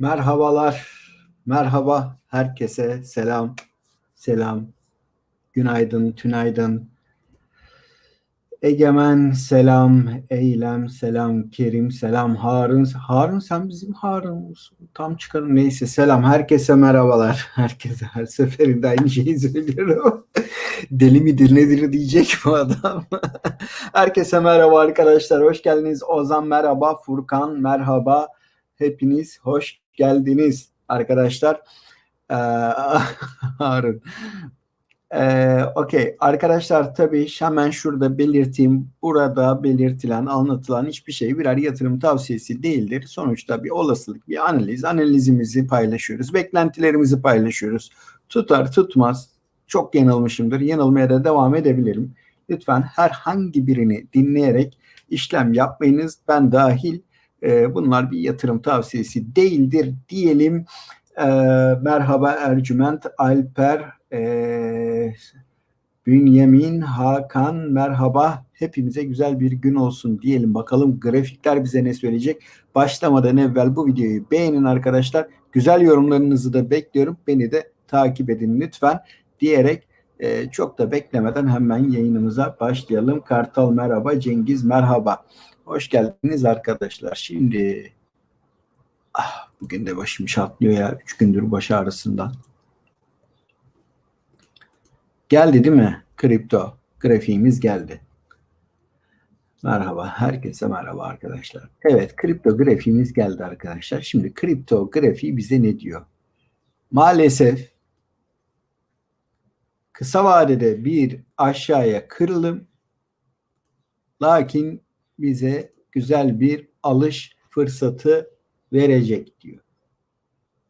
Merhabalar, merhaba herkese selam, selam, günaydın, tünaydın. Egemen selam, Eylem selam, Kerim selam, Harun. Harun sen bizim Harun'uz. Tam çıkarım neyse selam. Herkese merhabalar. Herkese her seferinde aynı şeyi söylüyorum. Deli midir nedir diyecek bu adam. Herkese merhaba arkadaşlar. Hoş geldiniz. Ozan merhaba. Furkan merhaba. Hepiniz hoş geldiniz arkadaşlar. Ee, Harun. Ee, Okey arkadaşlar tabii hemen şurada belirteyim. Burada belirtilen, anlatılan hiçbir şey birer yatırım tavsiyesi değildir. Sonuçta bir olasılık, bir analiz. Analizimizi paylaşıyoruz. Beklentilerimizi paylaşıyoruz. Tutar tutmaz. Çok yanılmışımdır. Yanılmaya da devam edebilirim. Lütfen herhangi birini dinleyerek işlem yapmayınız. Ben dahil e, bunlar bir yatırım tavsiyesi değildir diyelim. E, merhaba Ercüment, Alper, e, Bünyamin, Hakan merhaba. Hepimize güzel bir gün olsun diyelim. Bakalım grafikler bize ne söyleyecek. Başlamadan evvel bu videoyu beğenin arkadaşlar. Güzel yorumlarınızı da bekliyorum. Beni de takip edin lütfen diyerek çok da beklemeden hemen yayınımıza başlayalım. Kartal merhaba, Cengiz merhaba. Hoş geldiniz arkadaşlar. Şimdi ah, bugün de başım çatlıyor ya. Üç gündür baş ağrısından. Geldi değil mi? Kripto grafiğimiz geldi. Merhaba. Herkese merhaba arkadaşlar. Evet kripto grafiğimiz geldi arkadaşlar. Şimdi kripto grafiği bize ne diyor? Maalesef kısa vadede bir aşağıya kırılım lakin bize güzel bir alış fırsatı verecek diyor.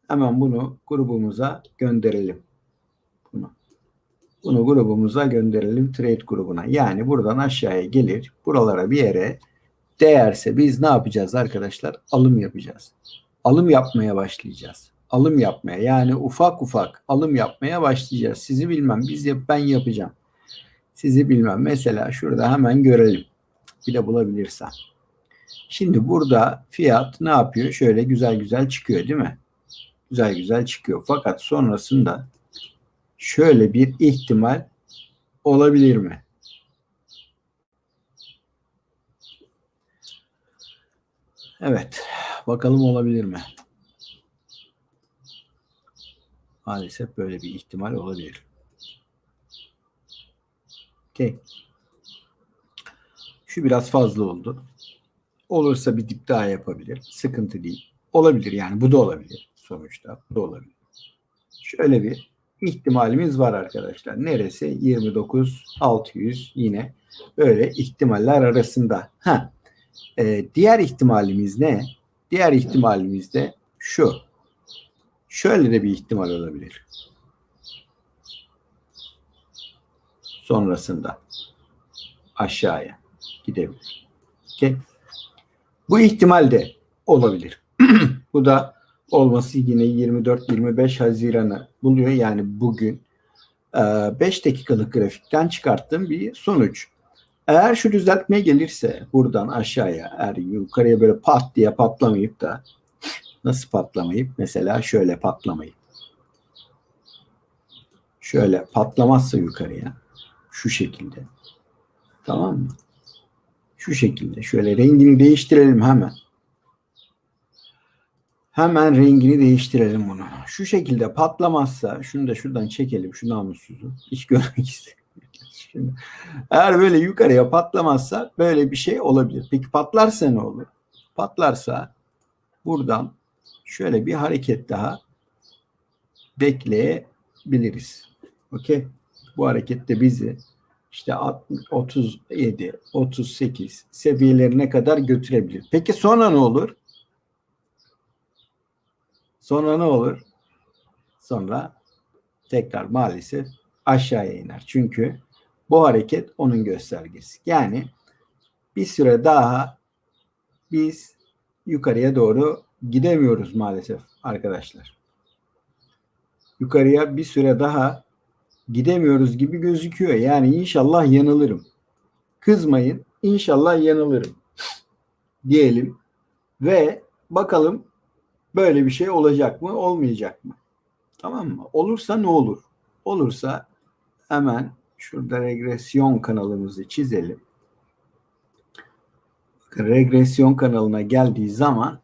Hemen bunu grubumuza gönderelim. Bunu. Bunu grubumuza gönderelim trade grubuna. Yani buradan aşağıya gelir. Buralara bir yere değerse biz ne yapacağız arkadaşlar? Alım yapacağız. Alım yapmaya başlayacağız. Alım yapmaya yani ufak ufak alım yapmaya başlayacağız. Sizi bilmem biz yap ben yapacağım. Sizi bilmem. Mesela şurada hemen görelim. Bir de bulabilirsem. Şimdi burada fiyat ne yapıyor? Şöyle güzel güzel çıkıyor değil mi? Güzel güzel çıkıyor. Fakat sonrasında şöyle bir ihtimal olabilir mi? Evet. Bakalım olabilir mi? Maalesef böyle bir ihtimal olabilir. Okay. Şu biraz fazla oldu. Olursa bir dip daha yapabilir. Sıkıntı değil. Olabilir yani bu da olabilir sonuçta. Bu da olabilir. Şöyle bir ihtimalimiz var arkadaşlar. Neresi? 29 600 yine böyle ihtimaller arasında. Ha. Ee, diğer ihtimalimiz ne? Diğer ihtimalimiz de şu. Şöyle de bir ihtimal olabilir. Sonrasında aşağıya gidebilir. Okay. Bu ihtimal de olabilir. Bu da olması yine 24-25 Haziran'ı buluyor. Yani bugün 5 dakikalık grafikten çıkarttığım bir sonuç. Eğer şu düzeltme gelirse buradan aşağıya eğer yukarıya böyle pat diye patlamayıp da nasıl patlamayıp mesela şöyle patlamayıp şöyle patlamazsa yukarıya şu şekilde tamam mı? Şu şekilde şöyle rengini değiştirelim hemen. Hemen rengini değiştirelim bunu. Şu şekilde patlamazsa şunu da şuradan çekelim şu namussuzu. Hiç görmek istemiyorum. eğer böyle yukarıya patlamazsa böyle bir şey olabilir. Peki patlarsa ne olur? Patlarsa buradan şöyle bir hareket daha bekleyebiliriz. Okey. Bu hareket de bizi işte 37, 38 seviyelerine kadar götürebilir. Peki sonra ne olur? Sonra ne olur? Sonra tekrar maalesef aşağıya iner. Çünkü bu hareket onun göstergesi. Yani bir süre daha biz yukarıya doğru gidemiyoruz maalesef arkadaşlar. Yukarıya bir süre daha gidemiyoruz gibi gözüküyor. Yani inşallah yanılırım. Kızmayın. İnşallah yanılırım. Diyelim ve bakalım Böyle bir şey olacak mı, olmayacak mı? Tamam mı? Olursa ne olur? Olursa hemen şurada regresyon kanalımızı çizelim. Regresyon kanalına geldiği zaman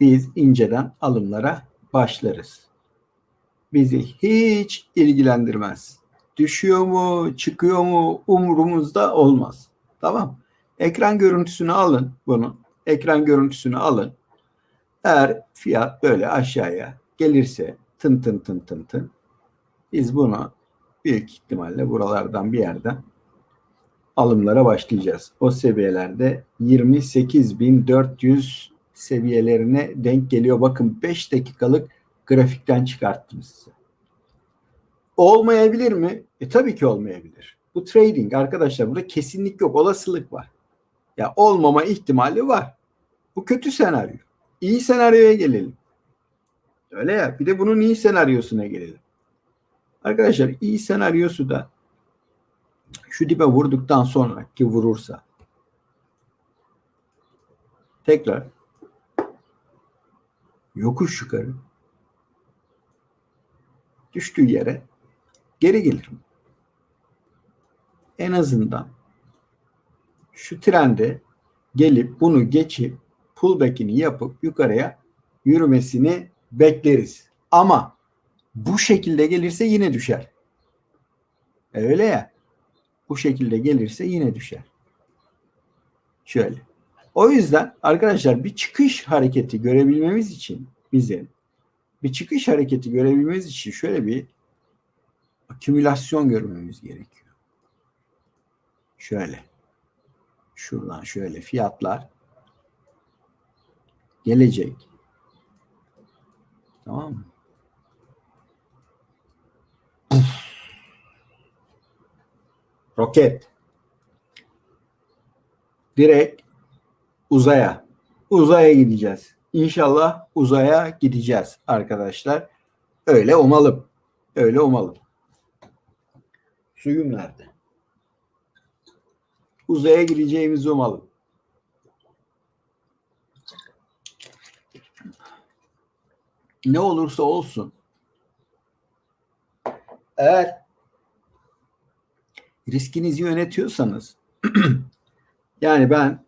biz inceden alımlara başlarız. Bizi hiç ilgilendirmez. Düşüyor mu, çıkıyor mu umurumuzda olmaz. Tamam. Ekran görüntüsünü alın bunu. Ekran görüntüsünü alın. Eğer fiyat böyle aşağıya gelirse tın tın tın tın tın biz bunu büyük ihtimalle buralardan bir yerden alımlara başlayacağız. O seviyelerde 28.400 seviyelerine denk geliyor. Bakın 5 dakikalık grafikten çıkarttım size. Olmayabilir mi? E tabii ki olmayabilir. Bu trading arkadaşlar burada kesinlik yok. Olasılık var. Ya olmama ihtimali var. Bu kötü senaryo. İyi senaryoya gelelim. Öyle ya. Bir de bunun iyi senaryosuna gelelim. Arkadaşlar iyi senaryosu da şu dibe vurduktan sonra ki vurursa tekrar yokuş yukarı düştüğü yere geri gelirim. En azından şu trende gelip bunu geçip pullback'ini yapıp yukarıya yürümesini bekleriz. Ama bu şekilde gelirse yine düşer. E öyle ya. Bu şekilde gelirse yine düşer. Şöyle. O yüzden arkadaşlar bir çıkış hareketi görebilmemiz için bizim bir çıkış hareketi görebilmemiz için şöyle bir akümülasyon görmemiz gerekiyor. Şöyle. Şuradan şöyle fiyatlar gelecek. Tamam mı? Roket. Direkt uzaya. Uzaya gideceğiz. İnşallah uzaya gideceğiz arkadaşlar. Öyle umalım. Öyle umalım. Suyum nerede? Uzaya gideceğimizi umalım. Ne olursa olsun eğer riskinizi yönetiyorsanız yani ben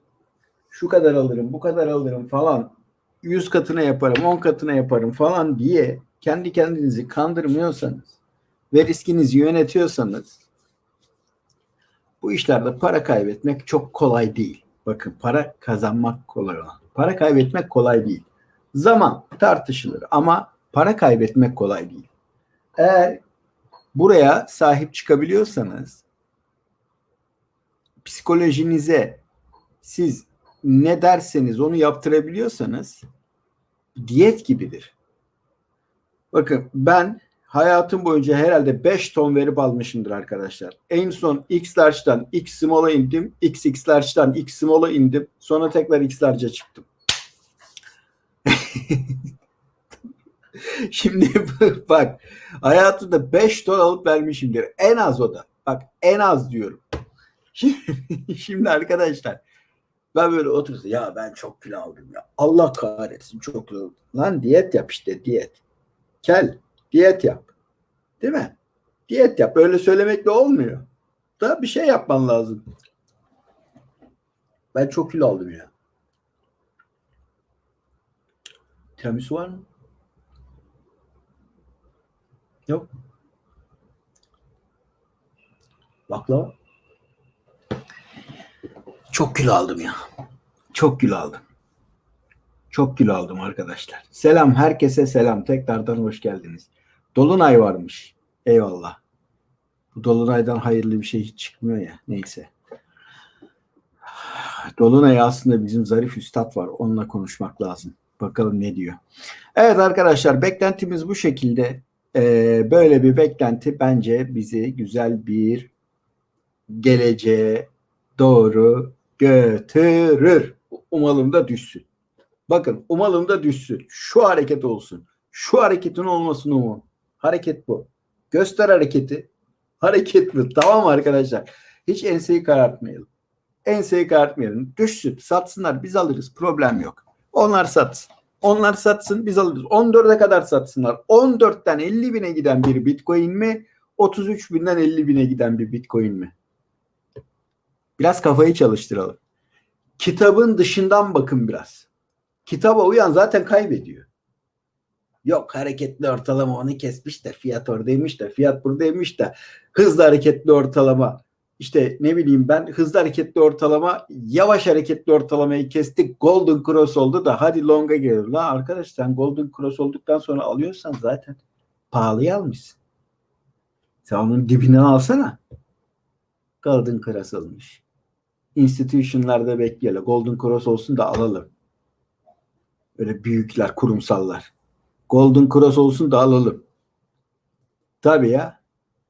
şu kadar alırım, bu kadar alırım falan 100 katına yaparım, 10 katına yaparım falan diye kendi kendinizi kandırmıyorsanız ve riskinizi yönetiyorsanız bu işlerde para kaybetmek çok kolay değil. Bakın para kazanmak kolay olan. Para kaybetmek kolay değil. Zaman tartışılır ama para kaybetmek kolay değil. Eğer buraya sahip çıkabiliyorsanız psikolojinize siz ne derseniz onu yaptırabiliyorsanız diyet gibidir. Bakın ben hayatım boyunca herhalde 5 ton verip almışımdır arkadaşlar. En son X large'dan X small'a indim. XX large'dan X small'a indim. Sonra tekrar X large'a çıktım. Şimdi bak hayatımda 5 ton alıp vermişimdir. En az o da. Bak en az diyorum. Şimdi arkadaşlar ben böyle oturursam ya ben çok kilo aldım ya. Allah kahretsin çok kilo. Lan diyet yap işte diyet. Kel diyet yap. Değil mi? Diyet yap. Öyle söylemekle olmuyor. Da bir şey yapman lazım. Ben çok kilo aldım ya. Tiramisu var mı? Yok. Baklava? Çok kilo aldım ya. Çok kilo aldım. Çok kilo aldım arkadaşlar. Selam herkese selam. Tekrardan hoş geldiniz. Dolunay varmış. Eyvallah. Bu Dolunay'dan hayırlı bir şey hiç çıkmıyor ya. Neyse. Dolunay aslında bizim Zarif Üstad var. Onunla konuşmak lazım. Bakalım ne diyor. Evet arkadaşlar beklentimiz bu şekilde. Ee, böyle bir beklenti bence bizi güzel bir geleceğe doğru götürür. Umalım da düşsün. Bakın umalım da düşsün. Şu hareket olsun. Şu hareketin olmasını umun. Hareket bu. Göster hareketi. Hareket bu. Tamam arkadaşlar? Hiç enseyi karartmayalım. Enseyi karartmayalım. Düşsün. Satsınlar. Biz alırız. Problem yok. Onlar satsın. Onlar satsın biz alırız. 14'e kadar satsınlar. 14'ten 50 bine giden bir bitcoin mi? 33 binden 50 bine giden bir bitcoin mi? Biraz kafayı çalıştıralım. Kitabın dışından bakın biraz. Kitaba uyan zaten kaybediyor. Yok hareketli ortalama onu kesmiş de fiyat oradaymış da fiyat buradaymış da hızlı hareketli ortalama işte ne bileyim ben hızlı hareketli ortalama yavaş hareketli ortalamayı kestik golden cross oldu da hadi longa gelir. La arkadaş sen golden cross olduktan sonra alıyorsan zaten pahalıya almışsın. Sen onun dibinden alsana. Golden cross olmuş. Institution'larda bekleyelim. Golden cross olsun da alalım. Öyle büyükler, kurumsallar. Golden cross olsun da alalım. Tabii ya.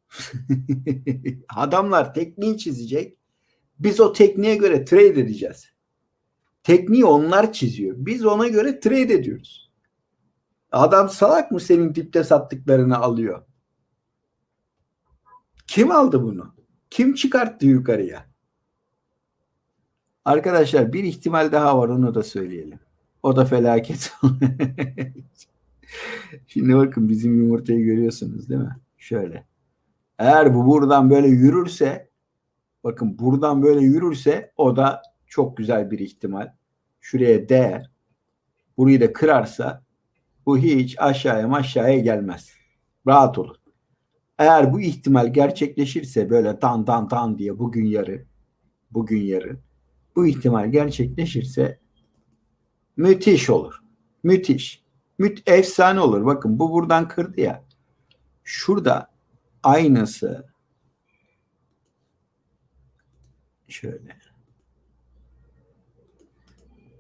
Adamlar tekniği çizecek. Biz o tekniğe göre trade edeceğiz. Tekniği onlar çiziyor. Biz ona göre trade ediyoruz. Adam salak mı senin dipte sattıklarını alıyor? Kim aldı bunu? Kim çıkarttı yukarıya? Arkadaşlar bir ihtimal daha var onu da söyleyelim. O da felaket. Şimdi bakın bizim yumurtayı görüyorsunuz değil mi? Şöyle. Eğer bu buradan böyle yürürse bakın buradan böyle yürürse o da çok güzel bir ihtimal. Şuraya değer. Burayı da kırarsa bu hiç aşağıya aşağıya gelmez. Rahat olun. Eğer bu ihtimal gerçekleşirse böyle dan dan dan diye bugün yarı bugün yarın bu ihtimal gerçekleşirse müthiş olur. Müthiş. Müt efsane olur. Bakın bu buradan kırdı ya. Şurada aynısı şöyle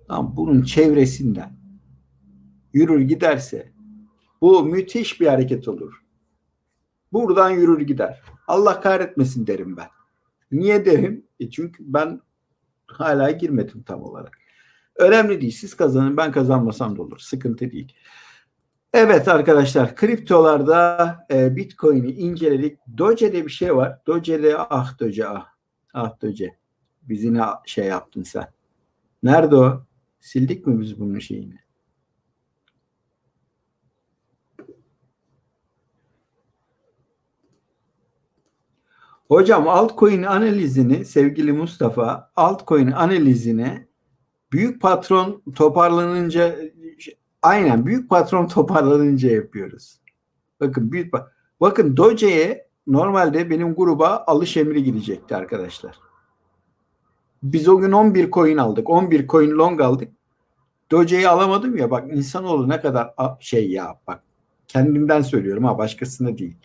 tam bunun çevresinden yürür giderse bu müthiş bir hareket olur. Buradan yürür gider. Allah kahretmesin derim ben. Niye derim? E çünkü ben hala girmedim tam olarak. Önemli değil. Siz kazanın ben kazanmasam da olur. Sıkıntı değil. Evet arkadaşlar kriptolarda e, Bitcoin'i inceledik. Doge'de bir şey var. Doge'de ah Doge ah. Ah Doge. Bizi ne şey yaptın sen. Nerede o? Sildik mi biz bunun şeyini? Hocam altcoin analizini sevgili Mustafa altcoin analizini büyük patron toparlanınca aynen büyük patron toparlanınca yapıyoruz. Bakın büyük bakın Doge'ye normalde benim gruba alış emri gidecekti arkadaşlar. Biz o gün 11 coin aldık. 11 coin long aldık. Doge'yi alamadım ya bak insanoğlu ne kadar şey ya bak kendimden söylüyorum ha başkasına değil.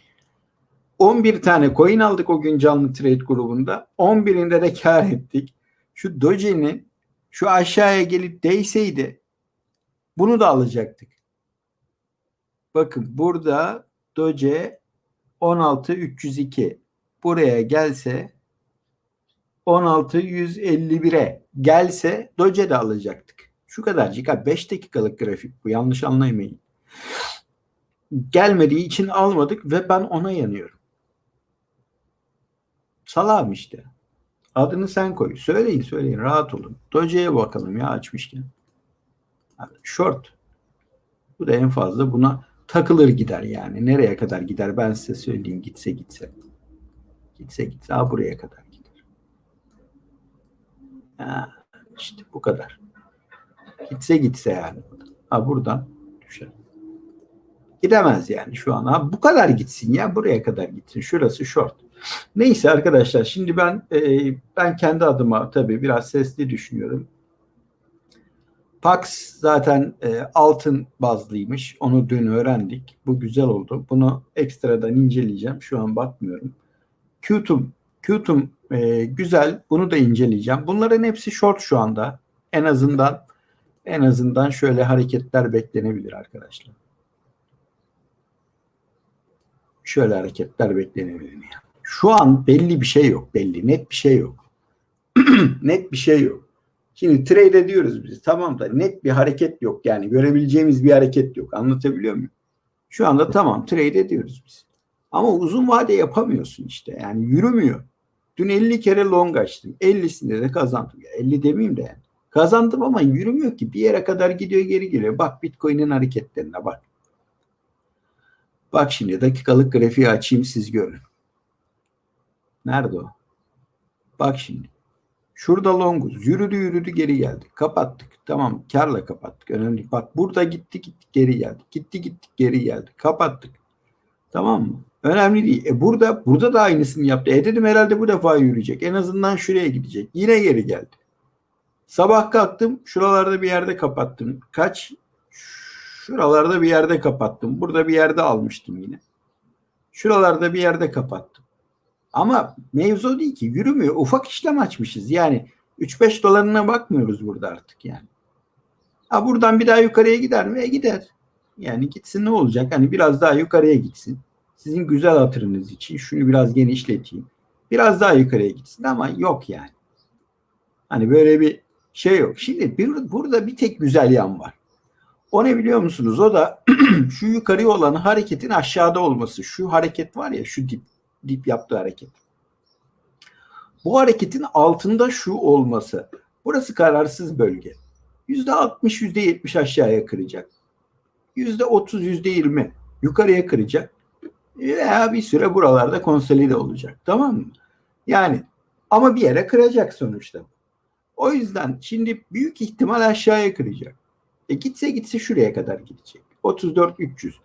11 tane coin aldık o gün canlı trade grubunda. 11'inde de kar ettik. Şu Doge'nin şu aşağıya gelip değseydi bunu da alacaktık. Bakın burada Doge 16302 buraya gelse 16151'e gelse Doge de alacaktık. Şu kadarcık ha 5 dakikalık grafik bu yanlış anlamayın. Gelmediği için almadık ve ben ona yanıyorum. Salam işte. Adını sen koy. Söyleyin söyleyin rahat olun. Doge'ye bakalım ya açmışken. Short. Bu da en fazla buna takılır gider yani. Nereye kadar gider ben size söyleyeyim gitse gitse. Gitse gitse ha buraya kadar gider. Ha, işte bu kadar. Gitse gitse yani. Ha buradan düşer. Gidemez yani şu an. Ha bu kadar gitsin ya buraya kadar gitsin. Şurası short. Neyse arkadaşlar şimdi ben e, ben kendi adıma tabii biraz sesli düşünüyorum. Pax zaten e, altın bazlıymış. Onu dün öğrendik. Bu güzel oldu. Bunu ekstradan inceleyeceğim. Şu an bakmıyorum. Qtum, Qtum e, güzel. Bunu da inceleyeceğim. Bunların hepsi short şu anda. En azından en azından şöyle hareketler beklenebilir arkadaşlar. Şöyle hareketler beklenebilir yani. Şu an belli bir şey yok. Belli net bir şey yok. net bir şey yok. Şimdi trade ediyoruz biz. Tamam da net bir hareket yok. Yani görebileceğimiz bir hareket yok. Anlatabiliyor muyum? Şu anda tamam trade ediyoruz biz. Ama uzun vade yapamıyorsun işte. Yani yürümüyor. Dün 50 kere long açtım. 50'sinde de kazandım. 50 demeyeyim de yani. Kazandım ama yürümüyor ki. Bir yere kadar gidiyor geri geliyor. Bak Bitcoin'in hareketlerine bak. Bak şimdi dakikalık grafiği açayım siz görün. Nerede o? Bak şimdi. Şurada longuz. Yürüdü yürüdü geri geldi. Kapattık. Tamam karla kapattık. Önemli. Bak burada gitti gitti geri geldi. Gitti gitti geri geldi. Kapattık. Tamam mı? Önemli değil. E burada burada da aynısını yaptı. E dedim herhalde bu defa yürüyecek. En azından şuraya gidecek. Yine geri geldi. Sabah kalktım. Şuralarda bir yerde kapattım. Kaç? Şuralarda bir yerde kapattım. Burada bir yerde almıştım yine. Şuralarda bir yerde kapattım. Ama mevzu değil ki. Yürümüyor. Ufak işlem açmışız. Yani 3-5 dolarına bakmıyoruz burada artık yani. Ha buradan bir daha yukarıya gider mi? E gider. Yani gitsin ne olacak? Hani biraz daha yukarıya gitsin. Sizin güzel hatırınız için şunu biraz genişleteyim. Biraz daha yukarıya gitsin ama yok yani. Hani böyle bir şey yok. Şimdi bir, burada bir tek güzel yan var. O ne biliyor musunuz? O da şu yukarıya olan hareketin aşağıda olması. Şu hareket var ya şu dip dip yaptığı hareket. Bu hareketin altında şu olması. Burası kararsız bölge. Yüzde altmış, yüzde yetmiş aşağıya kıracak. Yüzde otuz, yüzde yirmi yukarıya kıracak. Veya bir süre buralarda konsolide olacak. Tamam mı? Yani ama bir yere kıracak sonuçta. O yüzden şimdi büyük ihtimal aşağıya kıracak. E gitse gitse şuraya kadar gidecek. 34 300.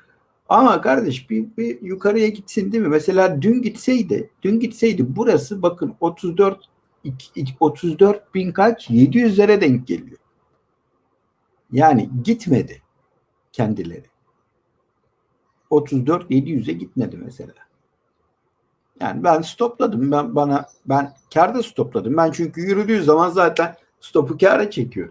Ama kardeş bir, bir yukarıya gitsin değil mi? Mesela dün gitseydi, dün gitseydi burası bakın 34 34 bin kaç? 700'lere denk geliyor. Yani gitmedi kendileri. 34 700'e gitmedi mesela. Yani ben stopladım. Ben bana ben karda stopladım. Ben çünkü yürüdüğü zaman zaten stopu kâra çekiyor.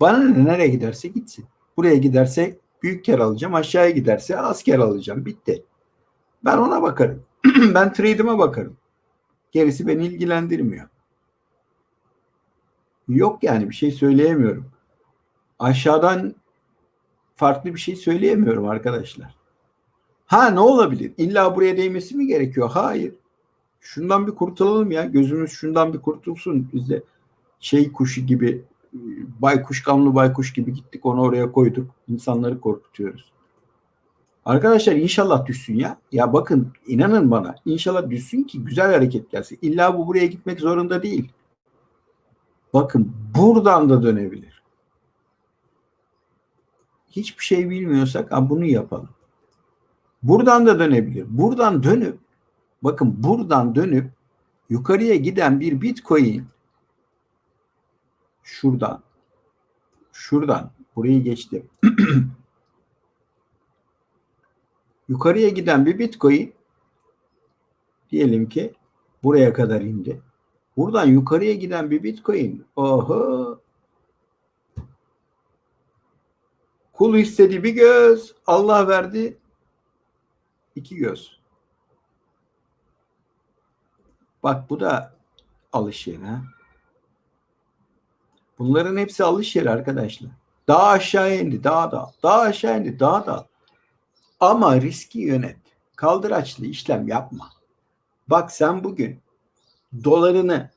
Bana ne nereye giderse gitsin. Buraya giderse büyük kar alacağım. Aşağıya giderse az kar alacağım. Bitti. Ben ona bakarım. ben trade'ime bakarım. Gerisi beni ilgilendirmiyor. Yok yani bir şey söyleyemiyorum. Aşağıdan farklı bir şey söyleyemiyorum arkadaşlar. Ha ne olabilir? İlla buraya değmesi mi gerekiyor? Hayır. Şundan bir kurtulalım ya. Gözümüz şundan bir kurtulsun. Biz de şey kuşu gibi baykuş gamlı baykuş gibi gittik onu oraya koyduk. İnsanları korkutuyoruz. Arkadaşlar inşallah düşsün ya. Ya bakın inanın bana inşallah düşsün ki güzel hareket gelsin. İlla bu buraya gitmek zorunda değil. Bakın buradan da dönebilir. Hiçbir şey bilmiyorsak ha bunu yapalım. Buradan da dönebilir. Buradan dönüp bakın buradan dönüp yukarıya giden bir bitcoin şuradan şuradan burayı geçtim. yukarıya giden bir bitcoin diyelim ki buraya kadar indi. Buradan yukarıya giden bir bitcoin oho kul istedi bir göz Allah verdi iki göz. Bak bu da alış yeri. Bunların hepsi alış yeri arkadaşlar. Daha aşağı indi, daha da, daha aşağı indi, daha da. Ama riski yönet. Kaldıraçlı işlem yapma. Bak sen bugün dolarını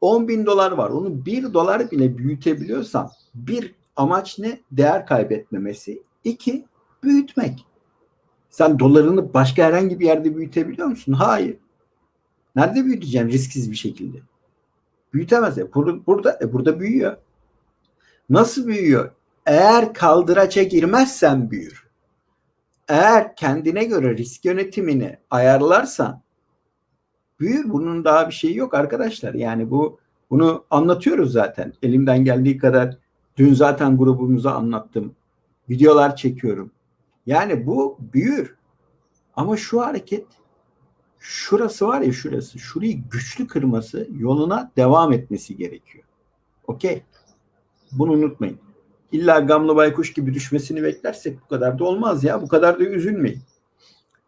10 bin dolar var. Onu 1 dolar bile büyütebiliyorsan bir amaç ne? Değer kaybetmemesi. İki, büyütmek. Sen dolarını başka herhangi bir yerde büyütebiliyor musun? Hayır. Nerede büyüteceğim risksiz bir şekilde? Büyütemez. E burada, burada, e burada büyüyor. Nasıl büyüyor? Eğer kaldıraça girmezsen büyür. Eğer kendine göre risk yönetimini ayarlarsan büyür. Bunun daha bir şeyi yok arkadaşlar. Yani bu bunu anlatıyoruz zaten. Elimden geldiği kadar dün zaten grubumuza anlattım. Videolar çekiyorum. Yani bu büyür. Ama şu hareket şurası var ya şurası. Şurayı güçlü kırması yoluna devam etmesi gerekiyor. Okey. Bunu unutmayın. İlla gamlı baykuş gibi düşmesini beklersek bu kadar da olmaz ya. Bu kadar da üzülmeyin.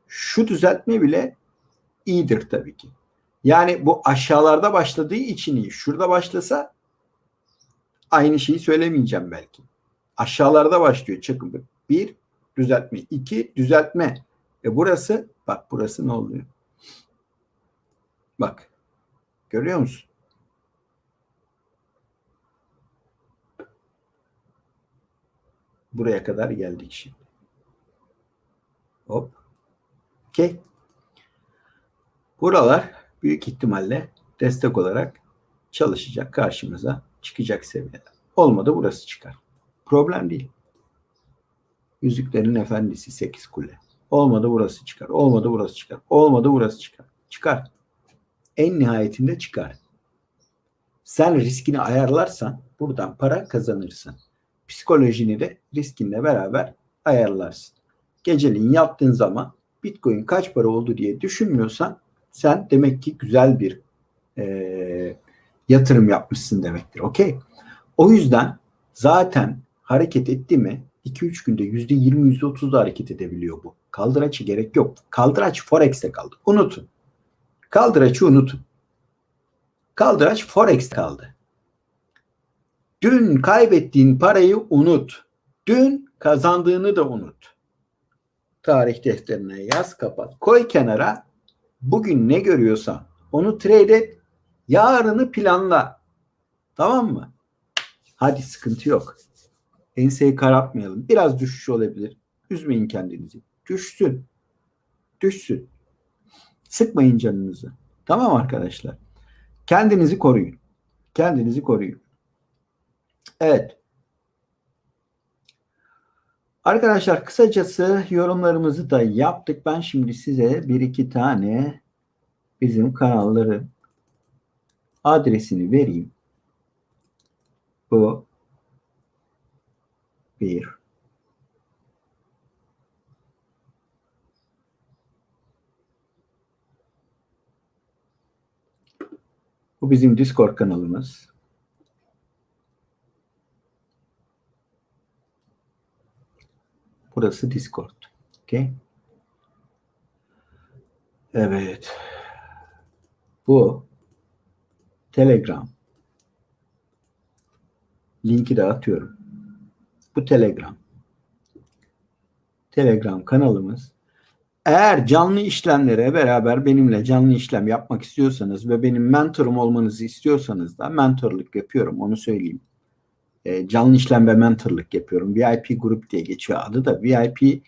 Şu düzeltme bile iyidir tabii ki. Yani bu aşağılarda başladığı için iyi. Şurada başlasa aynı şeyi söylemeyeceğim belki. Aşağılarda başlıyor. Çakın bir düzeltme. iki düzeltme. E burası bak burası ne oluyor? Bak. Görüyor musun? Buraya kadar geldik şimdi. Hop. Okey. Buralar büyük ihtimalle destek olarak çalışacak karşımıza çıkacak seviyede. Olmadı burası çıkar. Problem değil. Yüzüklerin Efendisi 8 kule. Olmadı burası çıkar. Olmadı burası çıkar. Olmadı burası çıkar. Çıkar. En nihayetinde çıkar. Sen riskini ayarlarsan buradan para kazanırsın. Psikolojini de riskinle beraber ayarlarsın. Geceliğin yaptığın zaman Bitcoin kaç para oldu diye düşünmüyorsan sen demek ki güzel bir e, yatırım yapmışsın demektir. Okey. O yüzden zaten hareket etti mi 2-3 günde %20 %30'da hareket edebiliyor bu. Kaldıraçı gerek yok. Kaldıraç Forex'te kaldı. Unutun. Kaldıraçı unutun. Kaldıraç Forex kaldı. Dün kaybettiğin parayı unut. Dün kazandığını da unut. Tarih defterine yaz kapat. Koy kenara. Bugün ne görüyorsan onu trade et. Yarını planla. Tamam mı? Hadi sıkıntı yok. Enseyi karartmayalım. Biraz düşüş olabilir. Üzmeyin kendinizi. Düşsün. Düşsün. Sıkmayın canınızı. Tamam arkadaşlar. Kendinizi koruyun. Kendinizi koruyun. Evet. Arkadaşlar kısacası yorumlarımızı da yaptık. Ben şimdi size bir iki tane bizim kanalların adresini vereyim. Bu bir. Bu bizim Discord kanalımız. Burası Discord. Okay. Evet. Bu Telegram. Linki de atıyorum. Bu Telegram. Telegram kanalımız. Eğer canlı işlemlere beraber benimle canlı işlem yapmak istiyorsanız ve benim mentorum olmanızı istiyorsanız da mentorluk yapıyorum onu söyleyeyim. E, canlı işlem ve mentorluk yapıyorum. VIP grup diye geçiyor adı da VIP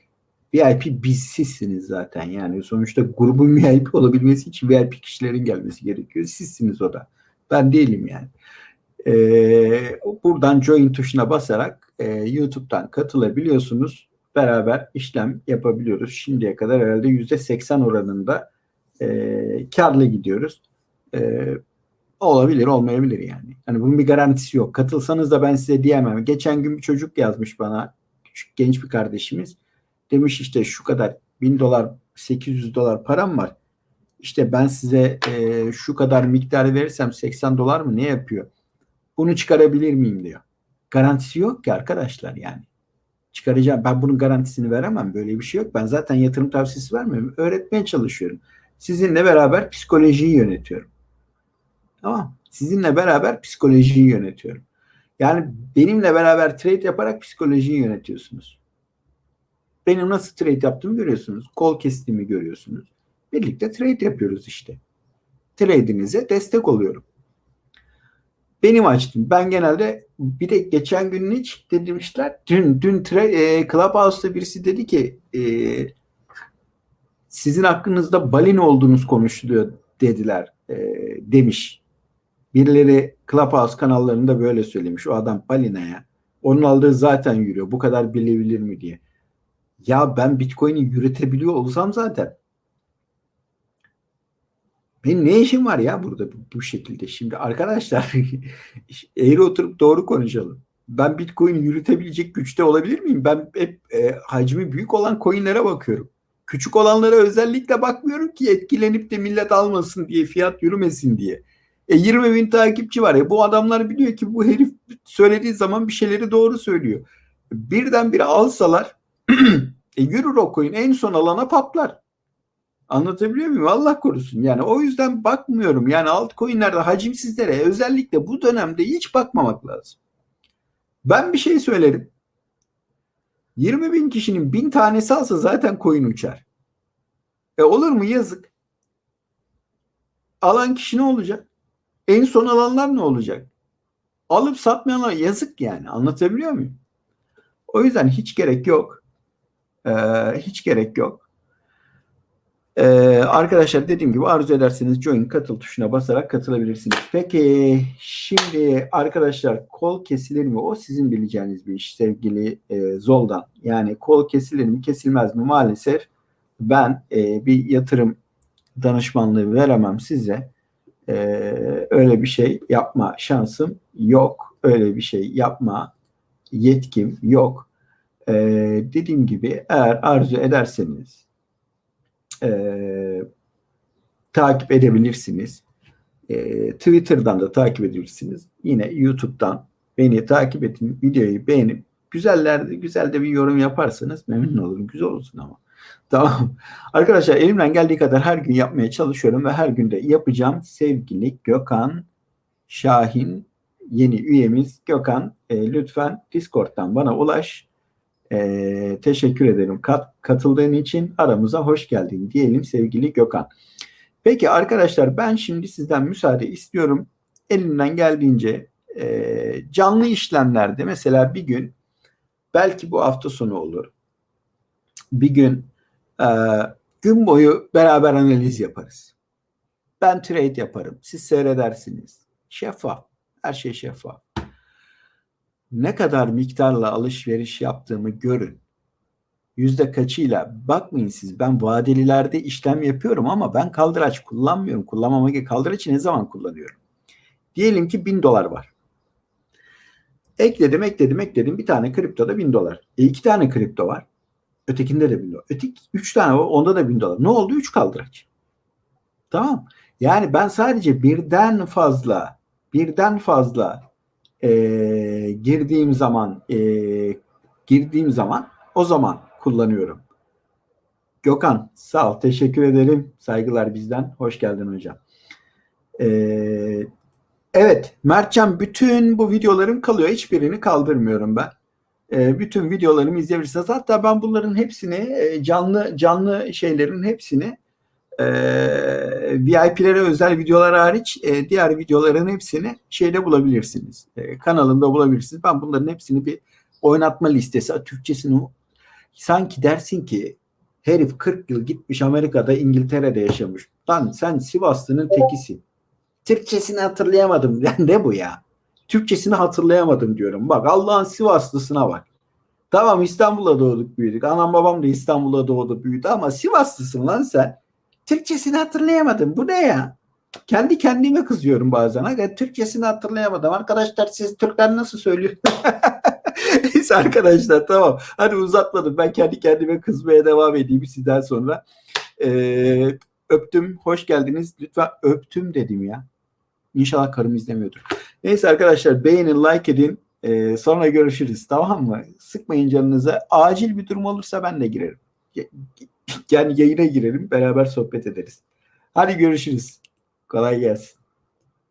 VIP biz sizsiniz zaten yani sonuçta grubun VIP olabilmesi için VIP kişilerin gelmesi gerekiyor. Sizsiniz o da. Ben değilim yani. Ee, buradan join tuşuna basarak e, YouTube'dan katılabiliyorsunuz. Beraber işlem yapabiliyoruz. Şimdiye kadar herhalde yüzde seksen oranında e, karlı gidiyoruz. E, olabilir olmayabilir yani. Hani bunun bir garantisi yok. Katılsanız da ben size diyemem. Geçen gün bir çocuk yazmış bana. Küçük genç bir kardeşimiz. Demiş işte şu kadar bin dolar 800 dolar param var. İşte ben size e, şu kadar miktar verirsem 80 dolar mı ne yapıyor? Bunu çıkarabilir miyim diyor. Garantisi yok ki arkadaşlar yani. Çıkaracağım. Ben bunun garantisini veremem. Böyle bir şey yok. Ben zaten yatırım tavsiyesi vermiyorum. Öğretmeye çalışıyorum. Sizinle beraber psikolojiyi yönetiyorum. Tamam. Sizinle beraber psikolojiyi yönetiyorum. Yani benimle beraber trade yaparak psikolojiyi yönetiyorsunuz. Benim nasıl trade yaptığımı görüyorsunuz. Kol kestiğimi görüyorsunuz. Birlikte trade yapıyoruz işte. Trade'inize destek oluyorum. Benim açtım. Ben genelde bir de geçen gün hiç demişler. Dün dün e, Clubhouse'da birisi dedi ki e, sizin hakkınızda balin olduğunuz konuşuluyor dediler e, demiş. Birileri Clubhouse kanallarında böyle söylemiş. O adam balina ya. Onun aldığı zaten yürüyor. Bu kadar bilebilir mi diye. Ya ben Bitcoin'i yürütebiliyor olsam zaten benim ne işim var ya burada bu, bu şekilde? Şimdi arkadaşlar eğri oturup doğru konuşalım. Ben Bitcoin yürütebilecek güçte olabilir miyim? Ben hep e, hacmi büyük olan coinlere bakıyorum. Küçük olanlara özellikle bakmıyorum ki etkilenip de millet almasın diye, fiyat yürümesin diye. E 20 bin takipçi var ya bu adamlar biliyor ki bu herif söylediği zaman bir şeyleri doğru söylüyor. Birdenbire alsalar e, yürür o coin en son alana patlar. Anlatabiliyor muyum? Allah korusun. Yani o yüzden bakmıyorum. Yani altcoin'lerde hacimsizlere özellikle bu dönemde hiç bakmamak lazım. Ben bir şey söylerim. 20 bin kişinin bin tanesi alsa zaten coin uçar. E olur mu? Yazık. Alan kişi ne olacak? En son alanlar ne olacak? Alıp satmayanlar yazık yani. Anlatabiliyor muyum? O yüzden hiç gerek yok. Ee, hiç gerek yok. Ee, arkadaşlar dediğim gibi arzu ederseniz join katıl tuşuna basarak katılabilirsiniz. Peki şimdi arkadaşlar kol kesilir mi? O sizin bileceğiniz bir iş sevgili e, Zoldan. Yani kol kesilir mi kesilmez mi? Maalesef ben e, bir yatırım danışmanlığı veremem size. E, öyle bir şey yapma şansım yok. Öyle bir şey yapma yetkim yok. E, dediğim gibi eğer arzu ederseniz e, takip edebilirsiniz. E, Twitter'dan da takip edebilirsiniz. Yine YouTube'dan beni takip edin, videoyu beğenip güzeller güzel de bir yorum yaparsanız memnun olurum. Güzel olsun ama. Tamam. Arkadaşlar elimden geldiği kadar her gün yapmaya çalışıyorum ve her günde yapacağım. Sevgili Gökhan Şahin yeni üyemiz Gökhan e, lütfen Discord'dan bana ulaş. E, teşekkür ederim Kat, katıldığın için aramıza hoş geldin diyelim sevgili Gökhan. Peki arkadaşlar ben şimdi sizden müsaade istiyorum. Elimden geldiğince e, canlı işlemlerde mesela bir gün belki bu hafta sonu olur. Bir gün e, gün boyu beraber analiz yaparız. Ben trade yaparım. Siz seyredersiniz. Şeffaf. Her şey şeffaf ne kadar miktarla alışveriş yaptığımı görün. Yüzde kaçıyla bakmayın siz ben vadelilerde işlem yapıyorum ama ben kaldıraç kullanmıyorum. Kullanmama gerek kaldıraçı ne zaman kullanıyorum? Diyelim ki bin dolar var. Ekledim ekledim ekledim bir tane kriptoda bin dolar. E iki tane kripto var. Ötekinde de bin dolar. Öteki üç tane var onda da bin dolar. Ne oldu? Üç kaldıraç. Tamam. Yani ben sadece birden fazla birden fazla e, girdiğim zaman e, girdiğim zaman o zaman kullanıyorum. Gökhan sağ ol teşekkür ederim saygılar bizden hoş geldin hocam. Ee, evet Mertcan bütün bu videolarım kalıyor hiçbirini kaldırmıyorum ben. Ee, bütün videolarımı izleyebilirsiniz. Hatta ben bunların hepsini e, canlı canlı şeylerin hepsini e, VIP'lere özel videolar hariç e, diğer videoların hepsini şeyde bulabilirsiniz. E, kanalımda bulabilirsiniz. Ben bunların hepsini bir oynatma listesi, Türkçesini sanki dersin ki herif 40 yıl gitmiş Amerika'da, İngiltere'de yaşamış. Lan sen Sivaslı'nın tekisin. Türkçesini hatırlayamadım. Yani ne bu ya? Türkçesini hatırlayamadım diyorum. Bak Allah'ın Sivaslısına bak. Tamam İstanbul'da doğduk büyüdük. Anam babam da İstanbul'da doğdu büyüdü ama Sivaslısın lan sen. Türkçesini hatırlayamadım. Bu ne ya? Kendi kendime kızıyorum bazen. Türkçesini hatırlayamadım. Arkadaşlar siz Türkler nasıl söylüyor? Neyse arkadaşlar tamam. Hadi uzatmadım. Ben kendi kendime kızmaya devam edeyim sizden sonra. Ee, öptüm. Hoş geldiniz. Lütfen öptüm dedim ya. İnşallah karım izlemiyordur. Neyse arkadaşlar beğenin, like edin. Ee, sonra görüşürüz. Tamam mı? Sıkmayın canınıza. Acil bir durum olursa ben de girerim. Yani yayına girelim. Beraber sohbet ederiz. Hadi görüşürüz. Kolay gelsin.